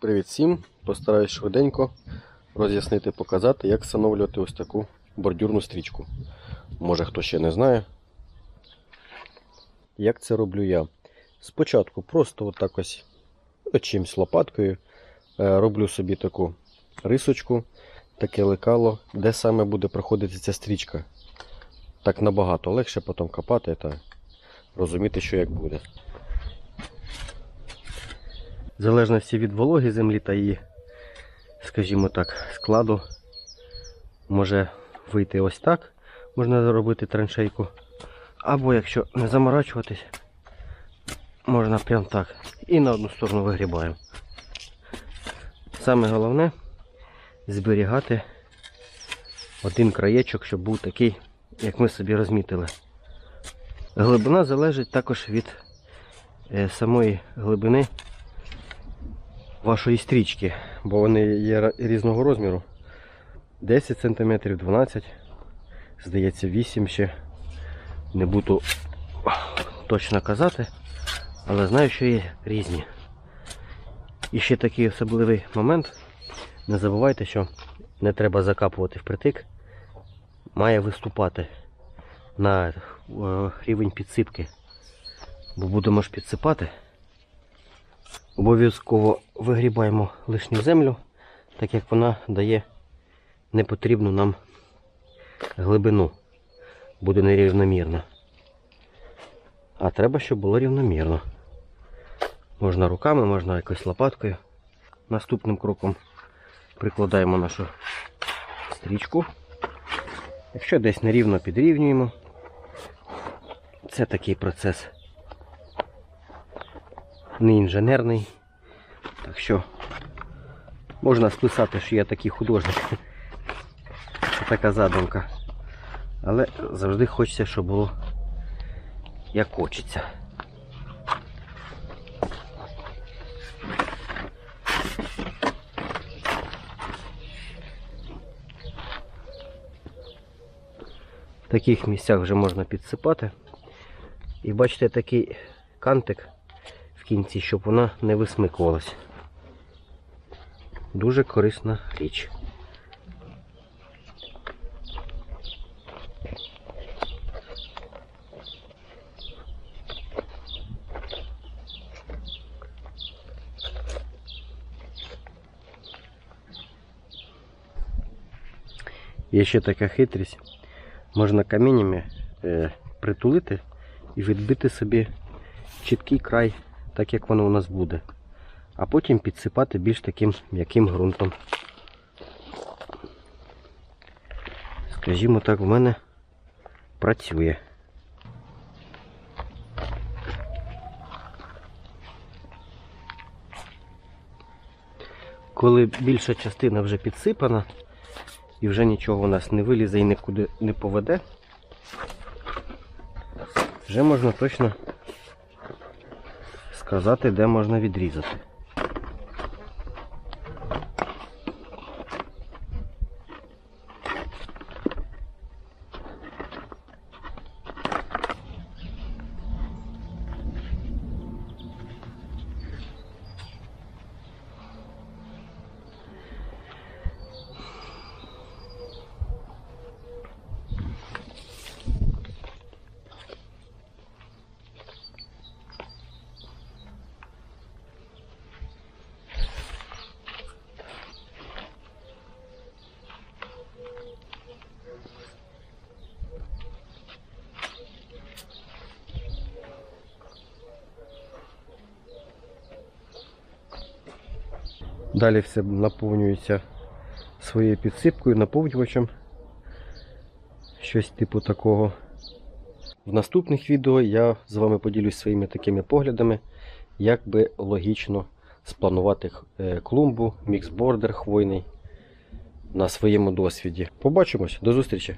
Привіт всім! Постараюсь швиденько роз'яснити, показати, як встановлювати ось таку бордюрну стрічку. Може хто ще не знає. Як це роблю я? Спочатку просто отак ось ну, чимсь лопаткою е, роблю собі таку рисочку, таке лекало, де саме буде проходити ця стрічка. Так набагато легше потім копати та розуміти, що як буде. В залежності від вологи землі та її, скажімо так, складу, може вийти ось так, можна зробити траншейку. Або якщо не заморачуватись, можна прям так. І на одну сторону вигрібаємо. Саме головне зберігати один краєчок, щоб був такий, як ми собі розмітили. Глибина залежить також від е, самої глибини вашої стрічки, бо вони є різного розміру. 10 см, 12 здається, 8 ще. Не буду точно казати, але знаю, що є різні. І ще такий особливий момент. Не забувайте, що не треба закапувати впритик, має виступати на е, рівень підсипки. Бо будемо ж підсипати. Обов'язково вигрібаємо лишню землю, так як вона дає непотрібну нам глибину. Буде нерівномірно. А треба, щоб було рівномірно. Можна руками, можна якось лопаткою. Наступним кроком прикладаємо нашу стрічку. Якщо десь нерівно підрівнюємо, це такий процес не інженерний. Так що можна списати, що я такий художник. Це така задумка. Але завжди хочеться, щоб було як хочеться. В таких місцях вже можна підсипати. І бачите такий кантик в кінці, щоб вона не висмикувалась. Дуже корисна річ. Є ще така хитрість. Можна каміннями е, притулити і відбити собі чіткий край, так як воно у нас буде. А потім підсипати більш таким м'яким ґрунтом. Скажімо так, в мене працює. Коли більша частина вже підсипана і вже нічого у нас не вилізе і нікуди не поведе, вже можна точно сказати, де можна відрізати. Далі все наповнюється своєю підсипкою, наповнювачем. Щось типу такого. В наступних відео я з вами поділюсь своїми такими поглядами, як би логічно спланувати е, клумбу, міксбордер хвойний на своєму досвіді. Побачимось, до зустрічі!